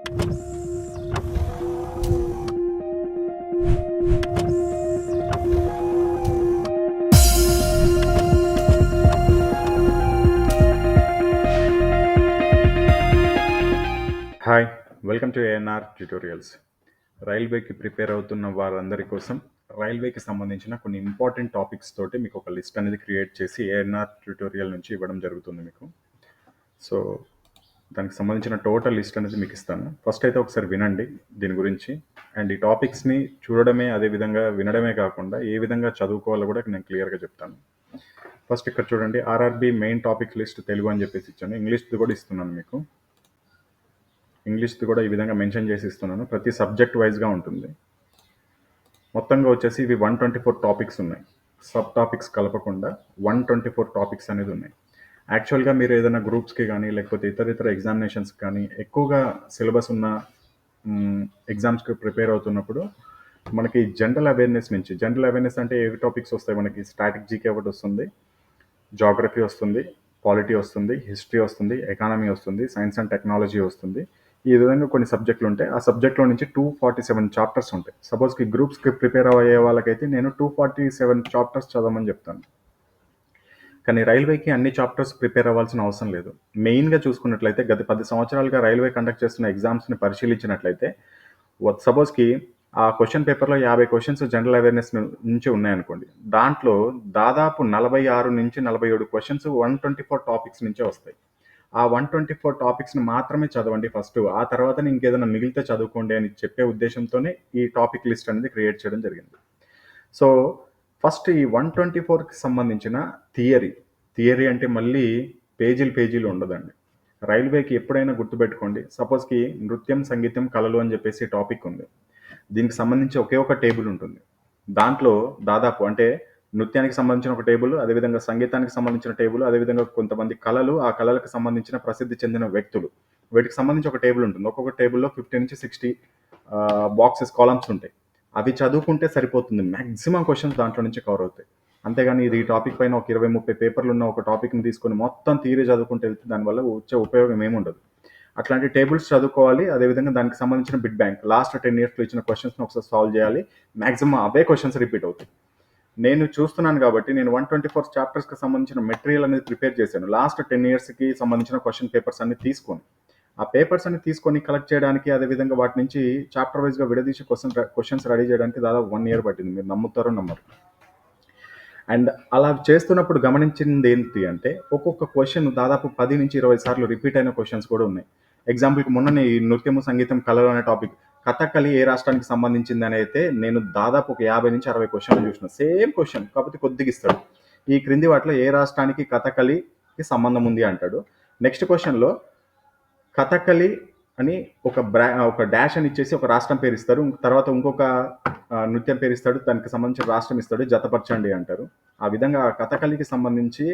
Hi welcome to ANR tutorials రైల్వేకి prepare అవుతున్న వారందరి కోసం రైల్వేకి సంబంధించిన కొన్ని ఇంపార్టెంట్ టాపిక్స్ తోటి మీకు ఒక లిస్ట్ అనేది క్రియేట్ చేసి ఏఎన్ఆర్ ట్యూటోరియల్ నుంచి ఇవ్వడం జరుగుతుంది మీకు. సో దానికి సంబంధించిన టోటల్ లిస్ట్ అనేది మీకు ఇస్తాను. ఫస్ట్ అయితే ఒకసారి వినండి దీని గురించి. అండ్ ఈ టాపిక్స్ని చూడడమే అదే విధంగా వినడమే కాకుండా ఏ విధంగా చదువుకోవాలో కూడా నేను క్లియర్గా చెప్తాను. ఫస్ట్ ఇక్కడ చూడండి RRB main topic list Telugu అని చెప్పేసి ఇచ్చాను. ఇంగ్లీష్ది కూడా ఇస్తున్నాను మీకు. ఇంగ్లీష్ది కూడా ఈ విధంగా మెన్షన్ చేసి ఇస్తున్నాను. ప్రతి సబ్జెక్ట్ వైజ్గా ఉంటుంది. మొత్తంగా వచ్చేసి ఇవి వన్ ట్వంటీ ఫోర్ టాపిక్స్ ఉన్నాయి. సబ్ టాపిక్స్ కలపకుండా వన్ ట్వంటీ ఫోర్ టాపిక్స్ అనేది ఉన్నాయి. యాక్చువల్గా మీరు ఏదైనా గ్రూప్స్కి కానీ లేకపోతే ఇతర ఇతర ఎగ్జామినేషన్స్ కానీ ఎక్కువగా సిలబస్ ఉన్న ఎగ్జామ్స్కి ప్రిపేర్ అవుతున్నప్పుడు మనకి జనరల్ అవేర్నెస్ నుంచి జనరల్ అవేర్నెస్ అంటే ఏ టాపిక్స్ వస్తాయి మనకి? స్ట్రాటజీకి ఒకటి వస్తుంది జాగ్రఫీ వస్తుంది పాలిటీ వస్తుంది హిస్టరీ వస్తుంది ఎకానమీ వస్తుంది సైన్స్ అండ్ టెక్నాలజీ వస్తుంది. ఈ విధంగా కొన్ని సబ్జెక్టులు ఉంటాయి. ఆ సబ్జెక్ట్లో నుంచి టూ ఫార్టీ సెవెన్ చాప్టర్స్ ఉంటాయి. సపోజ్కి గ్రూప్స్కి ప్రిపేర్ అయ్యే వాళ్ళకైతే నేను టూ ఫార్టీ సెవెన్ చాప్టర్స్ చదవమని చెప్తాను. కానీ రైల్వేకి అన్ని చాప్టర్స్ ప్రిపేర్ అవ్వాల్సిన అవసరం లేదు. మెయిన్గా చూసుకున్నట్లయితే గత పది సంవత్సరాలుగా రైల్వే కండక్ట్ చేస్తున్న ఎగ్జామ్స్ని పరిశీలించినట్లయితే సపోజ్కి ఆ క్వశ్చన్ పేపర్లో యాభై క్వశ్చన్స్ జనరల్ అవేర్నెస్ నుంచి ఉన్నాయనుకోండి దాంట్లో దాదాపు నలభై ఆరు నుంచి నలభై ఏడు questions one twenty four topics నుంచే వస్తాయి. ఆ వన్ ట్వంటీ ఫోర్ టాపిక్స్ని మాత్రమే చదవండి ఫస్ట్. ఆ తర్వాత ఇంకేదైనా మిగిలితే చదువుకోండి అని చెప్పే ఉద్దేశంతోనే ఈ టాపిక్ లిస్ట్ అనేది క్రియేట్ చేయడం జరిగింది. సో ఫస్ట్ ఈ వన్ ట్వంటీ ఫోర్కి సంబంధించిన థియరీ. థియరీ అంటే మళ్ళీ పేజీలు పేజీలు ఉండదండి. రైల్వేకి ఎప్పుడైనా గుర్తుపెట్టుకోండి. సపోజ్కి నృత్యం సంగీతం కళలు అని చెప్పేసి టాపిక్ ఉంది. దీనికి సంబంధించి ఒకే ఒక టేబుల్ ఉంటుంది. దాంట్లో దాదాపు అంటే నృత్యానికి సంబంధించిన ఒక టేబుల్ అదేవిధంగా సంగీతానికి సంబంధించిన టేబుల్ అదేవిధంగా కొంతమంది కళలు ఆ కళలకు సంబంధించిన ప్రసిద్ధి చెందిన వ్యక్తులు. వీటికి సంబంధించి ఒక టేబుల్ ఉంటుంది. ఒక్కొక్క టేబుల్లో ఫిఫ్టీ నుంచి సిక్స్టీ బాక్సెస్ కాలమ్స్ ఉంటాయి. అవి చదువుకుంటే సరిపోతుంది. మ్యాక్సిమం క్వశ్చన్స్ దాంట్లో నుంచి కవర్ అవుతాయి. అంతేగాని ఇది ఈ టాపిక్ పైన ఒక ఇరవై ముప్పై పేపర్లు ఉన్న ఒక టాపిక్ని తీసుకొని మొత్తం థియరీ చదువుకుంటే వెళ్తే దానివల్ల వచ్చే ఉపయోగం ఏముండదు అట్లాంటి టేబుల్స్ చదువుకోవాలి. అదేవిధంగా దానికి సంబంధించిన బిడ్ బ్యాంక్ లాస్ట్ టెన్ ఇయర్స్లో ఇచ్చిన క్వశ్చన్స్ని ఒకసారి సాల్వ్ చేయాలి. మ్యాక్సిమం అవే క్వశ్చన్స్ రిపీట్ అవుతాయి. నేను చూస్తున్నాను కాబట్టి నేను వన్ ట్వంటీ ఫోర్ చాప్టర్స్కి సంబంధించిన మెటీరియల్ అనేది ప్రిపేర్ చేశాను. లాస్ట్ టెన్ ఇయర్స్కి సంబంధించిన క్వశ్చన్ పేపర్స్ అన్ని తీసుకొని ఆ పేపర్స్ అన్ని తీసుకొని కలెక్ట్ చేయడానికి అదేవిధంగా వాటి నుంచి చాప్టర్ వైజ్గా విడదీసి క్వశ్చన్ క్వశ్చన్స్ రెడీ చేయడానికి దాదాపు వన్ ఇయర్ పట్టింది. మీరు నమ్ముతారో నమ్మరు. అండ్ అలా చేస్తున్నప్పుడు గమనించింది ఏంటి అంటే ఒక్కొక్క క్వశ్చన్ దాదాపు పది నుంచి ఇరవై సార్లు రిపీట్ అయిన క్వశ్చన్స్ కూడా ఉన్నాయి. ఎగ్జాంపుల్కి మొన్ననే ఈ నృత్యము సంగీతం కళలు అనే టాపిక్ కథకళి ఏ రాష్ట్రానికి సంబంధించింది అని అయితే నేను దాదాపు ఒక యాభై నుంచి అరవై క్వశ్చన్లు చూసిన. సేమ్ క్వశ్చన్ కాకపోతే కొద్దిగా ఇస్తాడు. ఈ క్రింది వాటిలో ఏ రాష్ట్రానికి కథకళికి సంబంధం ఉంది అంటాడు. నెక్స్ట్ క్వశ్చన్లో కథకళి అని ఒక బ్రా ఒక డాష్ అని ఇచ్చేసి ఒక రాష్ట్రం పేరు ఇస్తారు. తర్వాత ఇంకొక నృత్యం పేరు ఇస్తాడు. దానికి సంబంధించిన రాష్ట్రం ఇస్తాడు. జతపరచండి అంటారు. ఆ విధంగా కథకళికి సంబంధించి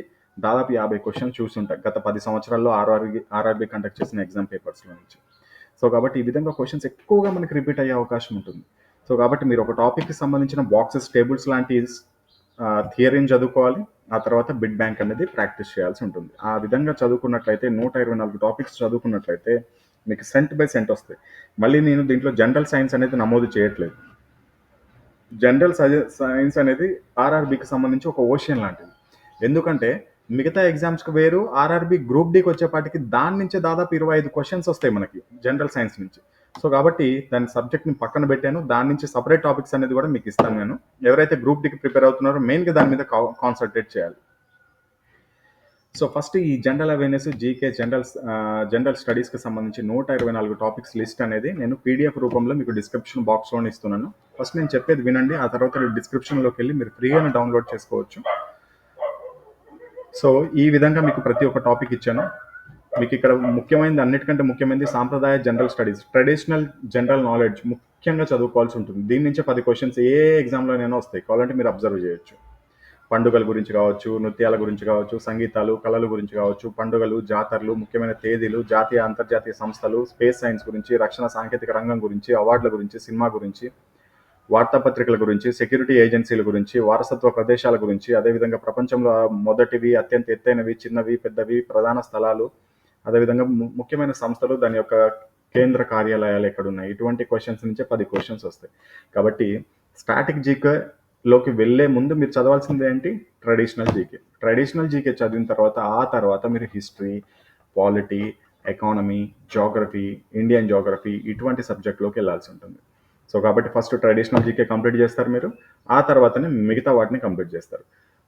దాదాపు యాభై క్వశ్చన్ చూస్తుంటాయి గత పది సంవత్సరాల్లో ఆర్ఆర్బి ఆర్ఆర్బి కండక్ట్ చేసిన ఎగ్జామ్ పేపర్స్లో నుంచి. సో కాబట్టి ఈ విధంగా క్వశ్చన్స్ ఎక్కువగా మనకి రిపీట్ అయ్యే అవకాశం ఉంటుంది. సో కాబట్టి మీరు ఒక టాపిక్కి సంబంధించిన బాక్సెస్ టేబుల్స్ లాంటి థియరీని చదువుకోవాలి. ఆ తర్వాత బిడ్ బ్యాంక్ అనేది ప్రాక్టీస్ చేయాల్సి ఉంటుంది. ఆ విధంగా చదువుకున్నట్లయితే నూట ఇరవై నాలుగు టాపిక్స్ చదువుకున్నట్లయితే మీకు సెంట్ బై సెంట్ వస్తాయి. మళ్ళీ నేను దీంట్లో జనరల్ సైన్స్ అనేది నమోదు చేయట్లేదు. జనరల్ సైన్స్ అనేది ఆర్ఆర్బికి సంబంధించి ఒక ఓషన్ లాంటిది. ఎందుకంటే మిగతా ఎగ్జామ్స్కి వేరు ఆర్ఆర్బి గ్రూప్ డీకి వచ్చేపాటికి దాని నుంచే దాదాపు ఇరవై ఐదు క్వశ్చన్స్ వస్తాయి మనకి జనరల్ సైన్స్ నుంచి. సో కాబట్టి దాని సబ్జెక్ట్ని పక్కన పెట్టాను. దాని నుంచి సపరేట్ టాపిక్స్ అనేది కూడా మీకు ఇస్తాను నేను. ఎవరైతే గ్రూప్ డికి ప్రిపేర్ అవుతున్నారో మెయిన్గా దాని మీద కాన్సన్ట్రేట్ చేయాలి. సో ఫస్ట్ ఈ general awareness GK general general స్టడీస్కి సంబంధించి నూట ఇరవై నాలుగు టాపిక్స్ లిస్ట్ అనేది నేను పీడిఎఫ్ రూపంలో మీకు డిస్క్రిప్షన్ బాక్స్లోనే ఇస్తున్నాను. ఫస్ట్ నేను చెప్పేది వినండి ఆ తర్వాత డిస్క్రిప్షన్లోకి వెళ్ళి మీరు ఫ్రీగానే డౌన్లోడ్ చేసుకోవచ్చు. సో ఈ విధంగా మీకు ప్రతి ఒక్క టాపిక్ ఇచ్చాను. మీకు ఇక్కడ ముఖ్యమైనది అన్నిటికంటే ముఖ్యమైనది సాంప్రదాయ general studies. Traditional general knowledge ముఖ్యంగా చదువుకోవాల్సి ఉంటుంది. దీని నుంచే పది క్వశ్చన్స్ ఏ ఎగ్జామ్లోనైనా వస్తాయి. కావాలంటే మీరు అబ్జర్వ్ చేయొచ్చు. పండుగల గురించి కావచ్చు నృత్యాల గురించి కావచ్చు సంగీతాలు కళల గురించి కావచ్చు పండుగలు జాతరలు ముఖ్యమైన తేదీలు జాతీయ అంతర్జాతీయ సంస్థలు స్పేస్ సైన్స్ గురించి రక్షణ సాంకేతిక రంగం గురించి అవార్డుల గురించి సినిమా గురించి వార్తాపత్రికల గురించి సెక్యూరిటీ ఏజెన్సీల గురించి వారసత్వ ప్రదేశాల గురించి అదేవిధంగా ప్రపంచంలో మొదటివి అత్యంత ఎత్తైనవి చిన్నవి పెద్దవి ప్రధాన స్థలాలు అదేవిధంగా ముఖ్యమైన సంస్థలు దాని యొక్క కేంద్ర కార్యాలయాలు ఎక్కడున్నాయి? ఇటువంటి క్వశ్చన్స్ నుంచే పది క్వశ్చన్స్ వస్తాయి. కాబట్టి స్టాటిక్ జీకేలోకి వెళ్ళే ముందు మీరు చదవాల్సింది ఏంటి? ట్రెడిషనల్ జీకే ట్రెడిషనల్ జీకే చదివిన తర్వాత ఆ తర్వాత మీరు history polity economy geography Indian geography ఇటువంటి సబ్జెక్ట్లోకి వెళ్ళాల్సి ఉంటుంది. సో కాబట్టి ఫస్ట్ ట్రెడిషనల్ జీకే కంప్లీట్ చేస్తారు మీరు. ఆ తర్వాతనే మిగతా వాటిని కంప్లీట్ చేస్తారు.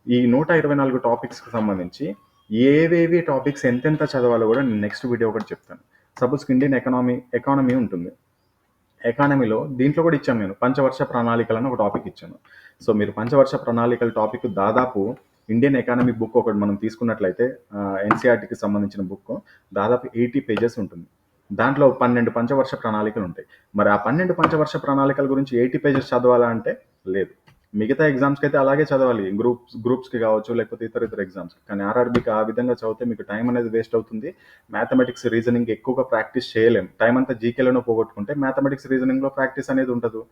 ఈ నూట ఇరవై నాలుగు టాపిక్స్కి సంబంధించి ఏవేవి టాపిక్స్ ఎంతెంత చదవాలో కూడా నేను నెక్స్ట్ వీడియో ఒకటి చెప్తాను. సపోజ్ ఇండియన్ ఎకనామీ ఎకానమీ ఉంటుంది. ఎకానమీలో దీంట్లో కూడా ఇచ్చాను నేను. పంచవర్ష ప్రణాళికలను ఒక టాపిక్ ఇచ్చాను. సో మీరు పంచవర్ష ప్రణాళికల టాపిక్ దాదాపు ఇండియన్ ఎకానమీ బుక్ ఒకటి మనం తీసుకున్నట్లయితే ఎన్సీఆర్టీకి సంబంధించిన బుక్ దాదాపు ఎయిటీ పేజెస్ ఉంటుంది. దాంట్లో పన్నెండు పంచవర్ష ప్రణాళికలు ఉంటాయి. మరి ఆ పన్నెండు పంచవర్ష ప్రణాళికల గురించి ఎయిటీ పేజెస్ చదవాలా అంటే లేదు. మిగతా ఎగ్జామ్స్కి అయితే అలాగే చదవాలి. గ్రూప్స్ గ్రూప్స్కి కావచ్చు లేకపోతే ఇతర ఇతర ఎగ్జామ్స్ కానీ ఆర్ఆర్బీకి ఆ విధంగా చదివితే మీకు టైం అనేది వేస్ట్ అవుతుంది. మ్యాథమెటిక్స్ రీజనింగ్ ఎక్కువగా ప్రాక్టీస్ చేయలేం. టైం అంతా జీకేలోనే పోగొట్టుకుంటే మ్యాథమెటిక్స్ రీజనింగ్లో ప్రాక్టీస్ అనేది ఉండదు.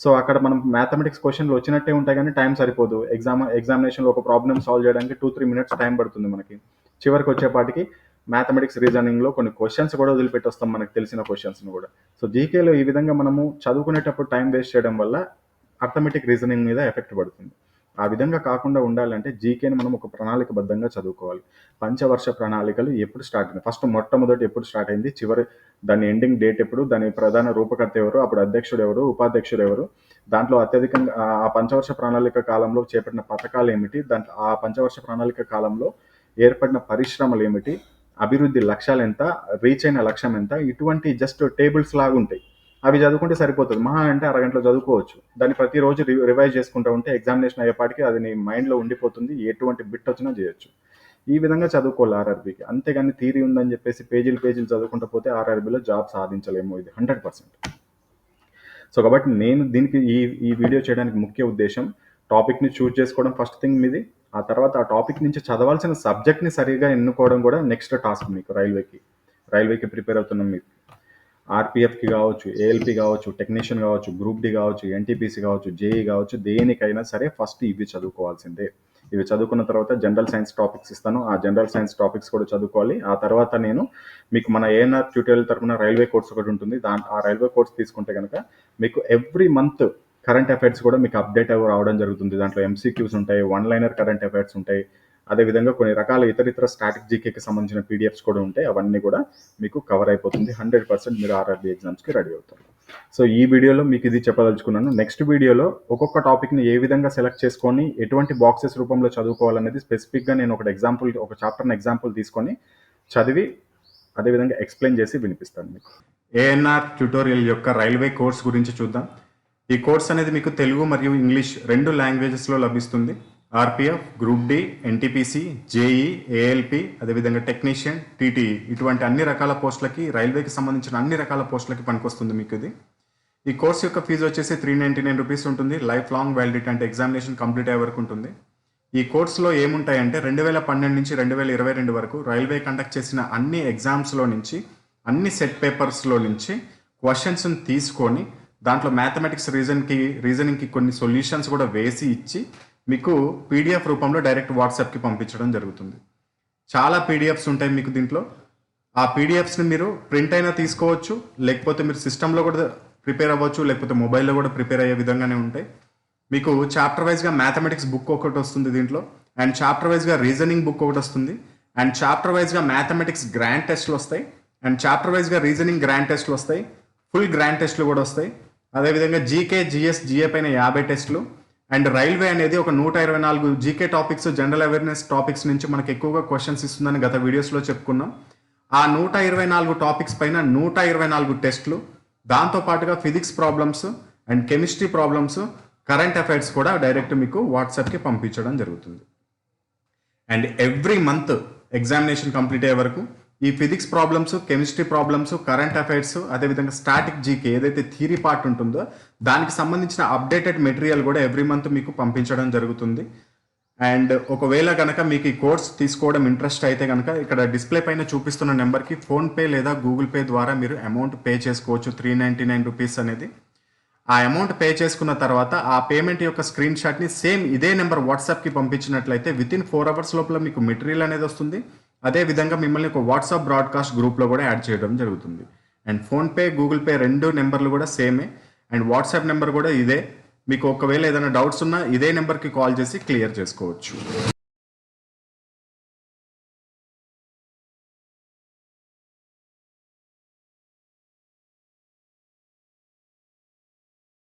సో అక్కడ మనం మ్యాథమెటిక్స్ క్వశ్చన్లు వచ్చినట్టే ఉంటాయి కానీ టైం సరిపోదు. ఎగ్జామ్ ఎగ్జామినేషన్లో ఒక ప్రాబ్లమ్ సాల్వ్ చేయడానికి టూ త్రీ మినిట్స్ టైం పడుతుంది మనకి. చివరికి వచ్చేపాటికి మ్యాథమెటిక్స్ రీజనింగ్లో కొన్ని క్వశ్చన్స్ కూడా వదిలిపెట్టి వస్తాం మనకు తెలిసిన క్వశ్చన్స్ని కూడా. సో జీకేలో ఈ విధంగా మనము చదువుకునేటప్పుడు టైం వేస్ట్ చేయడం వల్ల అర్థమెటిక్ రీజనింగ్ మీద ఎఫెక్ట్ పడుతుంది. ఆ విధంగా కాకుండా ఉండాలంటే జీకేని మనం ఒక ప్రణాళికబద్ధంగా చదువుకోవాలి. పంచవర్ష ప్రణాళికలు ఎప్పుడు స్టార్ట్ అయింది ఫస్ట్ మొట్టమొదటి ఎప్పుడు స్టార్ట్ అయింది? చివరి దాని ఎండింగ్ డేట్ ఎప్పుడు? దాని ప్రధాన రూపకర్త ఎవరు? అప్పుడు అధ్యక్షుడు ఎవరు? ఉపాధ్యక్షుడు ఎవరు? దాంట్లో అత్యధికంగా ఆ పంచవర్ష ప్రణాళిక కాలంలో చేపట్టిన పథకాలు ఏమిటి? దాంట్లో ఆ పంచవర్ష ప్రణాళిక కాలంలో ఏర్పడిన పరిశ్రమలు ఏమిటి? అభివృద్ధి లక్ష్యాలు ఎంత? రీచ్ అయిన లక్ష్యం ఎంత? ఇటువంటి జస్ట్ టేబుల్స్ లాగా ఉంటాయి. అవి చదువుకుంటే సరిపోతుంది. మహా అంటే అరగంటలో చదువుకోవచ్చు. దాన్ని ప్రతిరోజు రి- రివైజ్ చేసుకుంటూ ఉంటే ఎగ్జామినేషన్ అయ్యేపాటికి అది నీ మైండ్లో ఉండిపోతుంది. ఎటువంటి బిట్ వచ్చినా చేయొచ్చు. ఈ విధంగా చదువుకోవాలి ఆర్ఆర్బీకి. అంతేగాని థీరీ ఉందని చెప్పేసి పేజీలు పేజీలు చదువుకుంటూ పోతే ఆర్ఆర్బీలో జాబ్ సాధించలేము ఇది హండ్రెడ్ పర్సెంట్. సో కాబట్టి నేను దీనికి ఈ ఈ వీడియో చేయడానికి ముఖ్య ఉద్దేశం టాపిక్ని చూజ్ చేసుకోవడం ఫస్ట్ థింగ్ మీది. ఆ తర్వాత ఆ టాపిక్ నుంచి చదవాల్సిన సబ్జెక్ట్ని సరిగా ఎన్నుకోవడం కూడా నెక్స్ట్ టాస్క్ మీకు రైల్వేకి. రైల్వేకి ప్రిపేర్ అవుతున్నాం మీకు ఆర్పిఎఫ్కి కావచ్చు ఏఎల్పి కావచ్చు టెక్నీషియన్ కావచ్చు గ్రూప్ డి కావచ్చు ఎన్టీపీసీ కావచ్చు జేఈ కావచ్చు దేనికైనా సరే ఫస్ట్ ఇవి చదువుకోవాల్సిందే. ఇవి చదువుకున్న తర్వాత జనరల్ సైన్స్ టాపిక్స్ ఇస్తాను. ఆ జనరల్ సైన్స్ టాపిక్స్ కూడా చదువుకోవాలి. ఆ తర్వాత నేను మీకు మన ఏఎన్ఆర్ ట్యూటోరియల్ తరపున రైల్వే కోర్స్ ఒకటి ఉంటుంది. దాని ఆ రైల్వే కోర్స్ తీసుకుంటే కనుక మీకు ఎవ్రీ మంత్ కరెంట్ అఫైర్స్ కూడా మీకు అప్డేట్ అవ్వ రావడం జరుగుతుంది. దాంట్లో ఎంసీక్యూస్ ఉంటాయి వన్ లైనర్ కరెంట్ అఫైర్స్ ఉంటాయి. అదేవిధంగా కొన్ని రకాల ఇతర ఇతర స్టాటిక్ జీకేకి సంబంధించిన పీడిఎఫ్స్ కూడా ఉంటాయి. అవన్నీ కూడా మీకు కవర్ అయిపోతుంది. హండ్రెడ్ పర్సెంట్ మీరు ఆర్ఆర్బీ ఎగ్జామ్స్కి రెడీ అవుతారు. సో ఈ వీడియోలో మీకు ఇది చెప్పదలుచుకున్నాను. నెక్స్ట్ వీడియోలో ఒక్కొక్క టాపిక్ని ఏ విధంగా సెలెక్ట్ చేసుకొని ఎటువంటి బాక్సెస్ రూపంలో చదువుకోవాలనేది స్పెసిఫిక్గా నేను ఒక ఎగ్జాంపుల్ ఒక చాప్టర్ని ఎగ్జాంపుల్ తీసుకొని చదివి అదేవిధంగా ఎక్స్ప్లెయిన్ చేసి వినిపిస్తాను మీకు. ఏఎన్ఆర్ ట్యూటోరియల్ యొక్క రైల్వే కోర్స్ గురించి చూద్దాం. ఈ కోర్స్ అనేది మీకు తెలుగు మరియు ఇంగ్లీష్ రెండు లాంగ్వేజెస్లో లభిస్తుంది. RPF group D NTPC JE ALP అదేవిధంగా టెక్నీషియన్ టీటీఈ ఇటువంటి అన్ని రకాల పోస్టులకి రైల్వేకి సంబంధించిన అన్ని రకాల పోస్టులకి పనికొస్తుంది మీకు ఇది ఈ కోర్స్ యొక్క ఫీజు వచ్చేసి త్రీ నైంటీ నైన్ రూపీస్ ఉంటుంది. లైఫ్ లాంగ్ వ్యాలిడిటీ అంటే ఎగ్జామినేషన్ కంప్లీట్ అయ్యే వరకు ఉంటుంది. ఈ కోర్సులో ఏముంటాయంటే రెండు వేల పన్నెండు నుంచి రెండు వేల ఇరవై రెండు వరకు రైల్వే కండక్ట్ చేసిన అన్ని ఎగ్జామ్స్లో నుంచి అన్ని సెట్ పేపర్స్లో నుంచి క్వశ్చన్స్ని తీసుకొని దాంట్లో మ్యాథమెటిక్స్ రీజన్కి రీజనింగ్కి కొన్ని సొల్యూషన్స్ కూడా వేసి ఇచ్చి మీకు పీడిఎఫ్ రూపంలో డైరెక్ట్ వాట్సాప్కి పంపించడం జరుగుతుంది. చాలా పీడిఎఫ్స్ ఉంటాయి మీకు దీంట్లో. ఆ పీడిఎఫ్స్ని మీరు ప్రింట్ అయినా తీసుకోవచ్చు లేకపోతే మీరు సిస్టంలో కూడా ప్రిపేర్ అవ్వచ్చు లేకపోతే మొబైల్లో కూడా ప్రిపేర్ అయ్యే విధంగానే ఉంటాయి. మీకు చాప్టర్ వైజ్గా మ్యాథమెటిక్స్ బుక్ ఒకటి వస్తుంది దీంట్లో అండ్ చాప్టర్ వైజ్గా రీజనింగ్ బుక్ ఒకటి వస్తుంది అండ్ చాప్టర్ వైజ్గా మ్యాథమెటిక్స్ గ్రాండ్ టెస్ట్లు వస్తాయి అండ్ చాప్టర్ వైజ్గా రీజనింగ్ గ్రాండ్ టెస్ట్లు వస్తాయి ఫుల్ గ్రాండ్ టెస్ట్లు కూడా వస్తాయి. అదేవిధంగా జీకే జిఎస్ జిఏ పైన యాభై టెస్టులు అండ్ రైల్వే అనేది ఒక నూట ఇరవై నాలుగు GK topics general awareness topics నుంచి మనకు ఎక్కువగా క్వశ్చన్స్ ఇస్తుందని గత వీడియోస్లో చెప్పుకున్నాం. ఆ నూట ఇరవై నాలుగు టాపిక్స్ పైన నూట ఇరవై నాలుగు టెస్ట్లు దాంతో పాటుగా physics problems and chemistry problems current affairs కూడా డైరెక్ట్ మీకు వాట్సాప్కి పంపించడం జరుగుతుంది. And every month examination complete అయ్యే వరకు ఈ physics problems chemistry problems current affairs అదేవిధంగా స్టాటిక్ జీకే ఏదైతే థీరీ పార్ట్ ఉంటుందో దానికి సంబంధించిన అప్డేటెడ్ మెటీరియల్ కూడా ఎవ్రీ మంత్ మీకు పంపించడం జరుగుతుంది. అండ్ ఒకవేళ కనుక మీకు ఈ కోర్స్ తీసుకోవడం ఇంట్రెస్ట్ అయితే కనుక ఇక్కడ డిస్ప్లే పైన చూపిస్తున్న నెంబర్కి ఫోన్పే లేదా గూగుల్ పే ద్వారా మీరు అమౌంట్ పే చేసుకోవచ్చు త్రీ నైంటీ నైన్ రూపీస్ అనేది. ఆ అమౌంట్ పే చేసుకున్న తర్వాత ఆ పేమెంట్ యొక్క స్క్రీన్ షాట్ని సేమ్ ఇదే నెంబర్ వాట్సాప్కి పంపించినట్లయితే విత్ ఇన్ ఫోర్ అవర్స్ లోపల మీకు మెటీరియల్ అనేది వస్తుంది. అదే విధంగా మిమ్మల్ని ఒక వాట్సాప్ బ్రాడ్కాస్ట్ గ్రూప్లో కూడా యాడ్ చేయడం జరుగుతుంది. అండ్ ఫోన్పే గూగుల్ పే రెండు నెంబర్లు కూడా సేమే. అండ్ వాట్సాప్ నెంబర్ కూడా ఇదే. మీకు ఒకవేళ ఏదైనా డౌట్స్ ఉన్నా ఇదే నెంబర్కి కాల్ చేసి క్లియర్ చేసుకోవచ్చు.